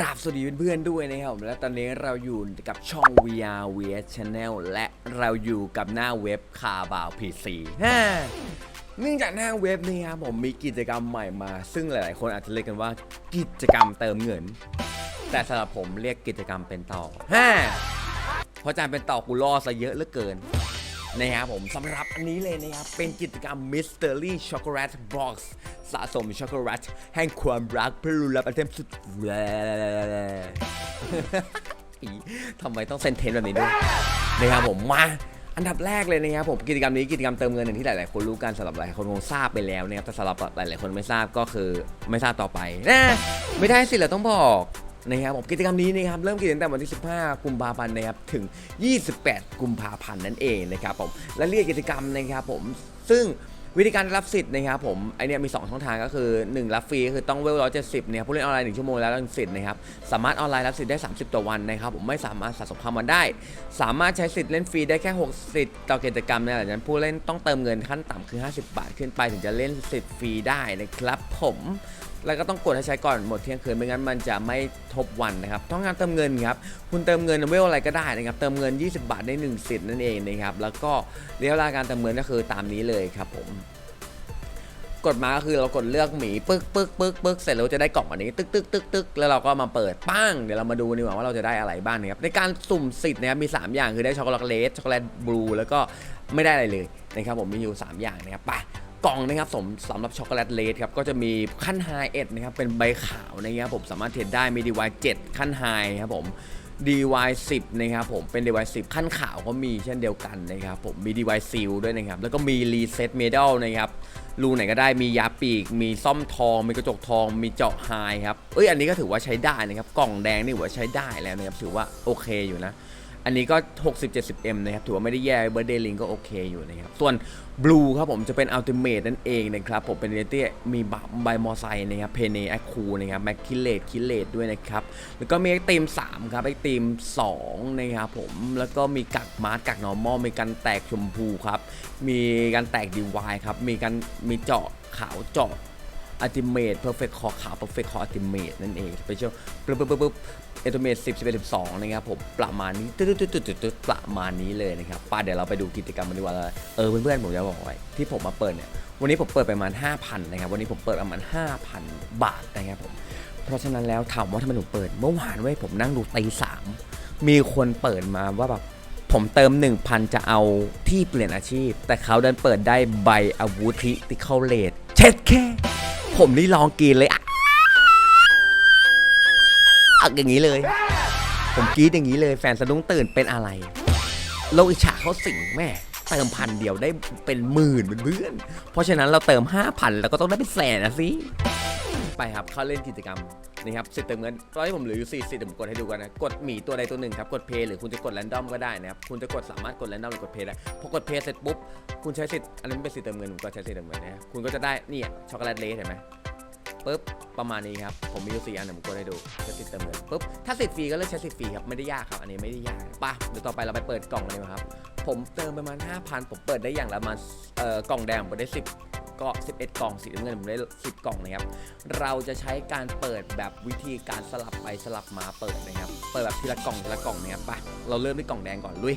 ราบสวัสดีเพื่อนๆด้วยนะครับผมและตอนนี้เราอยู่กับช่อง VR v s Channel และเราอยู่กับหน้าเว็บคาบาว PC ฮ่าเนื่องจากหน้าเว็บนี้ครับผมมีกิจกรรมใหม่มา ซึ่งหลายๆ คนอาจจะเรียกกันว่ากิจกรรมเติมเงิน แต่สำหรับผมเรียกกิจกรรมเป็นต่อฮ่าเพราะจานเป็นต่อกูล่อซะเยอะเหลือเกิน นะครับผมสำหรับอันนี้เลยนะครับ เป็นกิจกรรม Mystery Chocolate Box สะสมช็อกโกแลตแห่งความรักเพื่อรู้รับไอเทมสุดทำไมต้องเซนเทนแบบนี้ด้วยนะครับผมมาอันดับแรกเลยนะครับผมกิจกรรมนี้กิจกรรมเติมเงินอย่างที่หลาย ๆ คนรู้กันสำหรับหลายคนคงทราบไปแล้วนะครับแต่สำหรับหลาย ๆ คนไม่ทราบก็คือไม่ทราบต่อไปนะไม่ได้สิเราต้องบอก นะครับผมกิจกรรมนี้นะครับเริ่มกิจตั้งแต่วันที่ 15 กุมภาพันธ์นะครับถึง 28 กุมภาพันธ์นั่นเองนะครับผมและเรียกกิจกรรมนะครับผมซึ่งวิธีการรับสิทธิ์นะครับผมไอเนี้ยมี 2 ช่องทางก็คือ 1 รับฟรีก็คือต้องเวลร้อยเจ็ดสิบเนี่ยผู้เล่นออนไลน์1ชั่วโมงแล้วรับสิทธิ์นะครับสามารถออนไลน์รับสิทธิ์ได้ 30 ต่อวันนะครับผมไม่สามารถสะสมคำวันได้ สามารถใช้สิทธิ์เล่นฟรีได้แค่6สิทธิ์ต่อกิจกรรมนี่ยหลังจากนั้นผู้เล่นต้องเติมเงินขั้นต่ำคือ 50 บาทขึ้นไปถึงจะเล่นสิทธิ์ฟรีได้นะครับผม แล้วก็ต้องกดให้ใช้ก่อนหมดเที่ยงคืนไม่งั้นมันจะไม่ทบวันนะครับต้องการเติมเงินครับคุณเติมเงินเวลอะไรก็ได้นะครับเติมเงิน 20 บาทได้1สิทธิ์นั่นเองนะครับแล้วก็ระยะเวลาการเติมเงินก็คือตามนี้เลยครับผมกดมาก็คือเรากดเลือกหมีปึ๊กปึ๊กปึ๊กปึ๊กเสร็จแล้วจะได้กล่องอันนี้ตึกตึกตึกตึกแล้วเราก็มาเปิดปั้งเดี๋ยวเรามาดูดีกว่าว่าเราจะได้อะไรบ้างนะครับในการสุ่มสิทธิ์นะครับมี 3 อย่างคือได้ช็อกโกแลตเลสช็อกโกแลตบลูแล้วก็ไม่ได้อะไรเลยนะครับผมมีอยู่ 3 อย่างนะครับไป กล่องนะครับสมสำหรับช็อกโกแลตเลสครับก็จะมีขั้นไฮเอ็ดนะครับเป็นใบขาวนะครับผมสามารถเทรดได้มีดีวาย7ขั้นไฮครับผม DY 10 นะครับผมเป็น DY 10 ขั้นขาวก็มีเช่นเดียวกันนะครับผมมี DY Seal ด้วยนะครับแล้วก็มี Reset Medal นะครับรูไหนก็ได้มียาปีก มีซ่อมทอง มีกระจกทอง มีเจาะไฮครับเอ้ยอันนี้ก็ถือว่าใช้ได้นะครับกล่องแดงนี่ถือว่าใช้ได้แล้วนะครับถือว่าโอเคอยู่นะ อันนี้ก็ 60-70M นะครับ ถือว่าไม่ได้แย่เบอร์เดลิงก็โอเคอยู่นะครับ ส่วน Blue ครับผมจะเป็น Ultimate นั่นเองนะครับ ผมเป็นเรเตี้มีบับไบมอไซนะครับเพเนแอคคูนะครับแมคคิเลตคิเลตด้วยนะครับ แล้วก็มีไอติม3 ครับไอติม2 นะครับผม แล้วก็มีกักมาร์กักนอร์มอลมีการแตกชมพูครับ มีการแตกดีวายครับ มีการมีเจาะขาวเจาะ อัติเม e เพอร์เฟกคอขาวเพอร์เฟกคออัติเม e นั่นเองสเปเชียลปึ๊บปึ๊บปึ๊บปึ๊บเอตเม e สิบสิบเอ็ดสิบสองนะครับผมประมาณนี้ตึ๊ดตึ๊ดตึ๊ดตึ๊ดตึ๊ดประมาณนี้เลยนะครับป้าเดี๋ยวเราไปดูกิจกรรมกันดีกว่าเออเพื่อนๆผมจะบอกไว้ที่ผมมาเปิดเนี่ยวันนี้ผมเปิดไปประมาณ 5,000นะครับวันนี้ผมเปิดประมาณ 5,000 บาทนะครับผมเพราะฉะนั้นแล้วถามว่าทำไมผมเปิด เมื่อวานเว้ยผมนั่งดูตีสามมีคนเปิดมาว่าแบบผมเติม 1,000 จะเอาที่เปลี่ยนอาชีพ แต่เขาดันเปิดได้ใบอาวุธที่เขาเลทเช็ดแค่ ผมนี่ลองกินเลยอะอักอย่างนี้เลย ผมกรีดอย่างนี้เลย แฟนสะดุ้งตื่นเป็นอะไร โลกอิจฉาเขาสิงแม่เติมพันเดียวได้เป็นหมื่นเป็นเพื่อน เพราะฉะนั้นเราเติม 5,000 แล้วก็ต้องได้เป็นแสนนะสิ ไปครับเข้าเล่นกิจกรรม นะครับสิทธิ์เติมเงินตอนนี้ผมเหลืออยู่4สิทธิ์เดี๋ยวผมกดให้ดูกันนะกดหมีตัวใดตัวหนึ่งครับกดเพย์หรือคุณจะกดแรนดอมก็ได้นะครับคุณจะกดสามารถกดแรนดอมหรือกดเพย์ได้พอกดเพย์เสร็จปุ๊บคุณใช้สิทธิ์อันนี้เป็นสิทธิ์เติมเงินผมก็ใช้สิทธิ์เติมเงินนะคุณก็จะได้นี่ช็อกโกแลตเลสเห็นไหมปุ๊บประมาณนี้ครับผมมีอยู่สี่อันเดี๋ยวผมกดให้ดูใช้สิทธิ์เติมเงินปุ๊บถ้าสิทธิ์ฟรีก็เลือกใช้สิทธิ์ฟรีครับไม่ได้ยากครับอันนี้ไม่ได้ยากป่ะเดี๋ยวต่อไปเราไปเปิดกล่องเลยครับผมเติมประมาณ5,000ผมเปิดได้อย่างละประมาณเอ่อกล่องแดงผมได้ 10 ก็ 11 กล่องสีน้ำเงินผมได้10 กล่องนะครับ เราจะใช้การเปิดแบบวิธีการสลับไปสลับมาเปิดนะครับ เปิดแบบทีละกล่องทีละกล่องนะครับไปเราเริ่มด้วยกล่องแดงก่อนลุย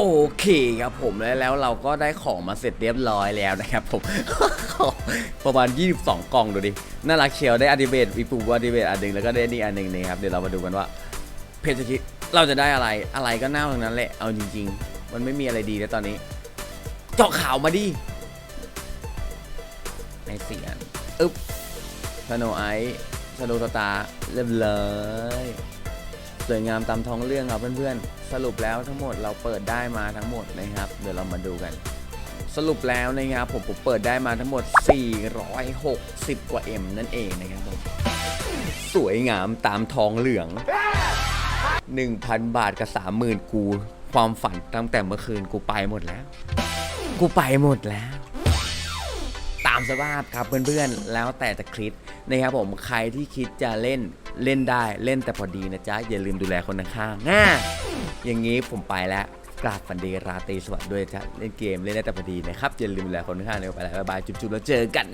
โอเคครับผมแล้วแล้วเราก็ได้ของมาเสร็จเรียบร้อยแล้วนะครับผม ประมาณ 22 กล่องดูดิ น่ารักเชียวได้อดิเบตอีปูอดิเบตอันหนึ่งแล้วก็ได้นี่อันหนึ่งนะครับ เดี๋ยวเรามาดูกันว่า เพจคิดเราจะได้อะไรอะไรก็น่าทั้งนั้นแหละ เอาจริง ๆ มันไม่มีอะไรดีแล้วตอนนี้ เจาะข่าวมาดิในเสียงอึ๊บสโนไอท์สโนสตาร์เรียบร้อย สวยงามตามท้องเรื่องครับเพื่อนๆ สรุปแล้วทั้งหมดเราเปิดได้มาทั้งหมดนะครับ เดี๋ยวเรามาดูกัน สรุปแล้วนะครับผมผมเปิดได้มาทั้งหมด 460 กว่า M นั่นเองนะครับผมสวยงามตามท้องเหลือง 1,000 บาทกับ 30,000 กู ความฝันตั้งแต่เมื่อคืนกูไปหมดแล้ว กูไปหมดแล้วตามสภาพครับเพื่อนๆ แล้วแต่จะคิดนะครับผมใครที่คิดจะเล่น เล่นได้เล่นแต่พอดีนะจ๊ะ อย่าลืมดูแลคนข้างๆง่าอย่างนี้ผมไปแล้วกราบฝันดีราตรีสวัสดิ์ด้วยจ้ะเล่นเกมเล่นได้แต่พอดีนะครับอย่าลืมดูแลคนข้างๆเลยไปแล้วบ๊ายบายจุ๊บๆแล้วเจอกัน